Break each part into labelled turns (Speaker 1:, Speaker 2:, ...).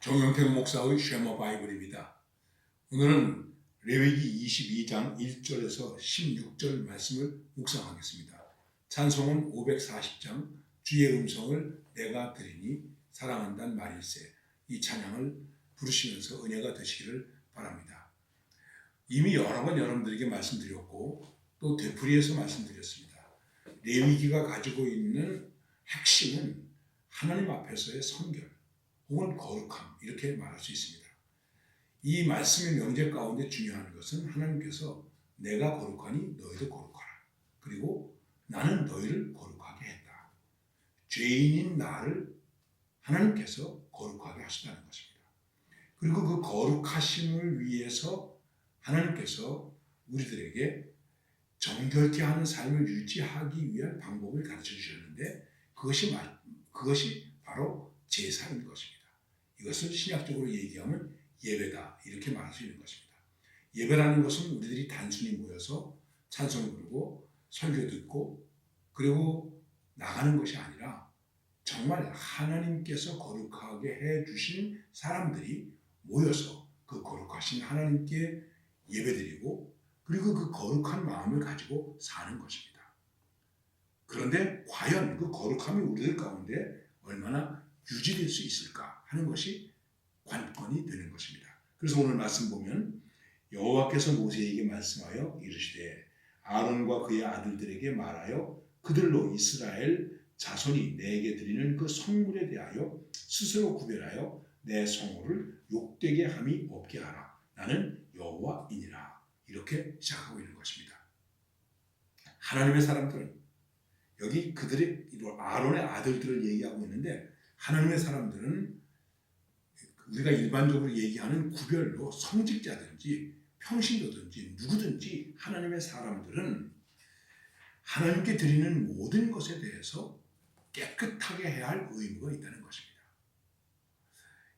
Speaker 1: 정영택 목사의 쉐머 바이블입니다. 오늘은 레위기 22장 1절에서 16절 말씀을 묵상하겠습니다. 찬송은 540장 주의 음성을 내가 들으니 사랑한다는 말일세 이 찬양을 부르시면서 은혜가 되시기를 바랍니다. 이미 여러 번 여러분들에게 말씀드렸고 또 되풀이해서 말씀드렸습니다. 레위기가 가지고 있는 핵심은 하나님 앞에서의 성결 혹은 거룩함 이렇게 말할 수 있습니다. 이 말씀의 명제 가운데 중요한 것은 하나님께서 내가 거룩하니 너희도 거룩하라. 그리고 나는 너희를 거룩하게 했다. 죄인인 나를 하나님께서 거룩하게 하시다는 것입니다. 그리고 그 거룩하심을 위해서 하나님께서 우리들에게 정결케 하는 삶을 유지하기 위한 방법을 가르쳐 주셨는데 그것이 그것이 바로 제사인 것입니다. 이것을 신약적으로 얘기하면 예배다 이렇게 말할 수 있는 것입니다. 예배라는 것은 우리들이 단순히 모여서 찬송 부르고 설교 듣고 그리고 나가는 것이 아니라 정말 하나님께서 거룩하게 해 주신 사람들이 모여서 그 거룩하신 하나님께 예배드리고 그리고 그 거룩한 마음을 가지고 사는 것입니다. 그런데 과연 그 거룩함이 우리들 가운데 얼마나 유지될 수 있을까 하는 것이 관건이 되는 것입니다. 그래서 오늘 말씀 보면 여호와께서 모세에게 말씀하여 이르시되 아론과 그의 아들들에게 말하여 그들로 이스라엘 자손이 내게 드리는 그 성물에 대하여 스스로 구별하여 내 성호를 욕되게 함이 없게 하라. 나는 여호와이니라. 이렇게 시작하고 있는 것입니다. 하나님의 사람들은 여기 그들의 아론의 아들들을 얘기하고 있는데 하나님의 사람들은 우리가 일반적으로 얘기하는 구별로 성직자든지 평신도든지 누구든지 하나님의 사람들은 하나님께 드리는 모든 것에 대해서 깨끗하게 해야 할 의무가 있다는 것입니다.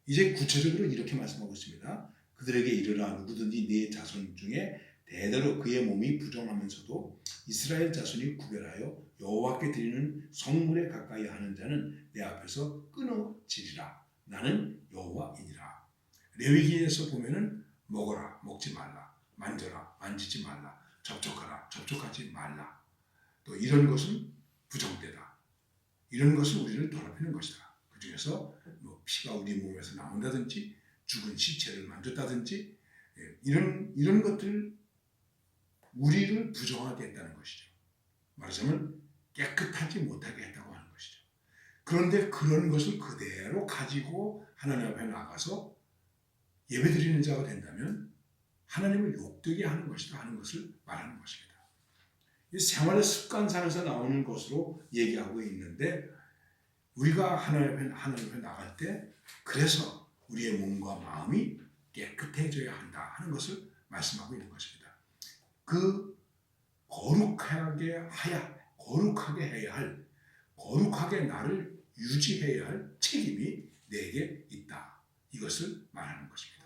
Speaker 1: 이제 구체적으로 이렇게 말씀하고 있습니다. 그들에게 이르라 누구든지 네 자손 중에 대대로 그의 몸이 부정하면서도 이스라엘 자손이 구별하여 여호와께 드리는 성물에 가까이 하는 자는 내 앞에서 끊어지리라. 나는 여호와이니라. 레위기에서 보면은 먹어라, 먹지 말라, 만져라, 만지지 말라, 접촉하라, 접촉하지 말라. 또 이런 것은 부정되다. 이런 것은 우리를 더럽히는 것이다. 그 중에서 뭐 피가 우리 몸에서 나온다든지 죽은 시체를 만졌다든지 예, 이런 이런 것들 우리를 부정하게 했다는 것이죠. 말하자면 깨끗하지 못하게 했다고 하는 것이죠. 그런데 그런 것을 그대로 가지고 하나님 앞에 나가서 예배드리는 자가 된다면 하나님을 욕되게 하는 것이다 하는 것을 말하는 것입니다. 이 생활의 습관상에서 나오는 것으로 얘기하고 있는데 우리가 하나님 앞에, 하나님 앞에 나갈 때 그래서 우리의 몸과 마음이 깨끗해져야 한다 하는 것을 말씀하고 있는 것입니다. 그 거룩하게 하야 거룩하게 해야 할 거룩하게 나를 유지해야 할 책임이 내게 있다. 이것을 말하는 것입니다.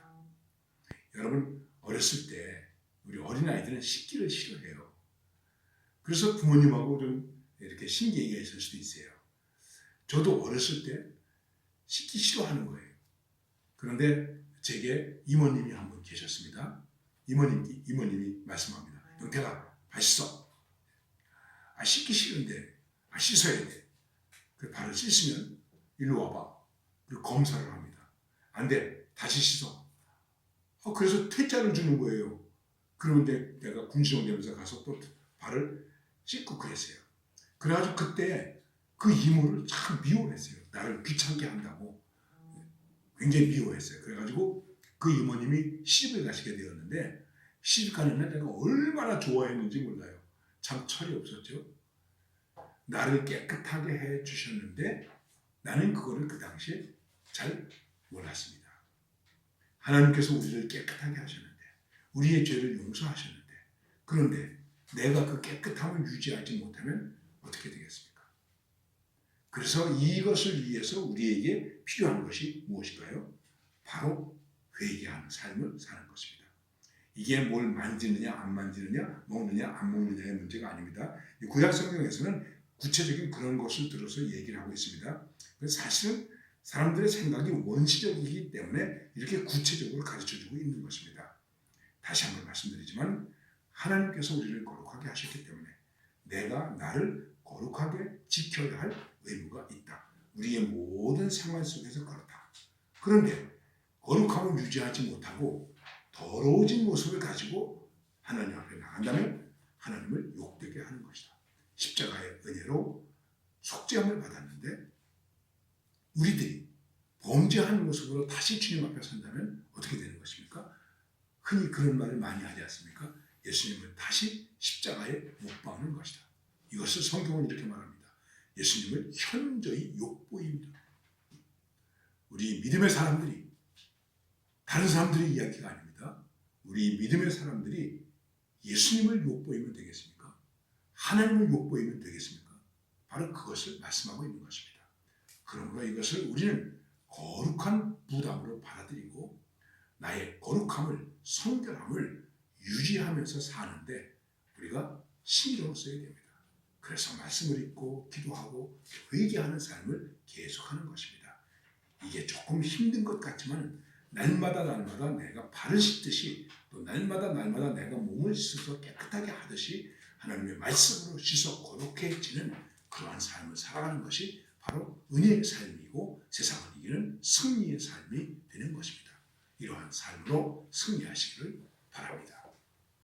Speaker 1: 여러분 어렸을 때 우리 어린 아이들은 씻기를 싫어해요. 그래서 부모님하고 좀 이렇게 신기가 있을 수도 있어요. 저도 어렸을 때 씻기 싫어하는 거예요. 그런데 제게 이모님이 한 분 계셨습니다. 이모님, 이모님이 말씀합니다. 영태가 발 씻어. 아, 씻기 싫은데, 아, 씻어야 돼. 그 발을 씻으면 일로 와봐. 그리고 검사를 합니다. 안 돼. 다시 씻어. 어, 그래서 퇴짜를 주는 거예요. 그런데 내가 군시정대면서 가서 또 발을 씻고 그랬어요. 그래가지고 그때 그 이모를 참 미워했어요. 나를 귀찮게 한다고. 굉장히 미워했어요. 그래가지고 그 이모님이 시집을 가시게 되었는데 시집 가는 날 내가 얼마나 좋아했는지 몰라요. 참 철이 없었죠. 나를 깨끗하게 해 주셨는데 나는 그거를 그 당시에 잘 몰랐습니다. 하나님께서 우리를 깨끗하게 하셨는데 우리의 죄를 용서하셨는데 그런데 내가 그 깨끗함을 유지하지 못하면 어떻게 되겠습니까? 그래서 이것을 위해서 우리에게 필요한 것이 무엇일까요? 바로 회개하는 삶을 사는 것입니다. 이게 뭘 만지느냐 안 만지느냐 먹느냐 안 먹느냐의 문제가 아닙니다. 구약 성경에서는 구체적인 그런 것을 들어서 얘기를 하고 있습니다. 사실은 사람들의 생각이 원시적이기 때문에 이렇게 구체적으로 가르쳐주고 있는 것입니다. 다시 한번 말씀드리지만 하나님께서 우리를 거룩하게 하셨기 때문에 내가 나를 거룩하게 지켜야 할 의무가 있다. 우리의 모든 생활 속에서 그렇다. 그런데 거룩함을 유지하지 못하고 더러워진 모습을 가지고 하나님 앞에 나간다면 하나님을 욕되게 하는 것이다. 십자가의 은혜로 속죄함을 받았는데 우리들이 범죄한 모습으로 다시 주님 앞에 선다면 어떻게 되는 것입니까? 흔히 그런 말을 많이 하지 않습니까? 예수님은 다시 십자가에 못 박는 것이다. 이것을 성경은 이렇게 말합니다. 예수님을 현저히 욕보입니다. 우리 믿음의 사람들이 다른 사람들의 이야기가 아닙니다. 우리 믿음의 사람들이 예수님을 욕보이면 되겠습니까? 하나님을 욕보이면 되겠습니까? 바로 그것을 말씀하고 있는 것입니다. 그러므로 이것을 우리는 거룩한 부담으로 받아들이고 나의 거룩함을 성결함을 유지하면서 사는데 우리가 신경을 써야 됩니다. 그래서 말씀을 읽고 기도하고 회개하는 삶을 계속하는 것입니다. 이게 조금 힘든 것 같지만 날마다 날마다 내가 발을 씻듯이 또 날마다 날마다 내가 몸을 씻어서 깨끗하게 하듯이 하나님의 말씀으로 씻어 거룩해지는 그러한 삶을 살아가는 것이 바로 은혜의 삶이고 세상을 이기는 승리의 삶이 되는 것입니다. 이러한 삶으로 승리하시기를 바랍니다.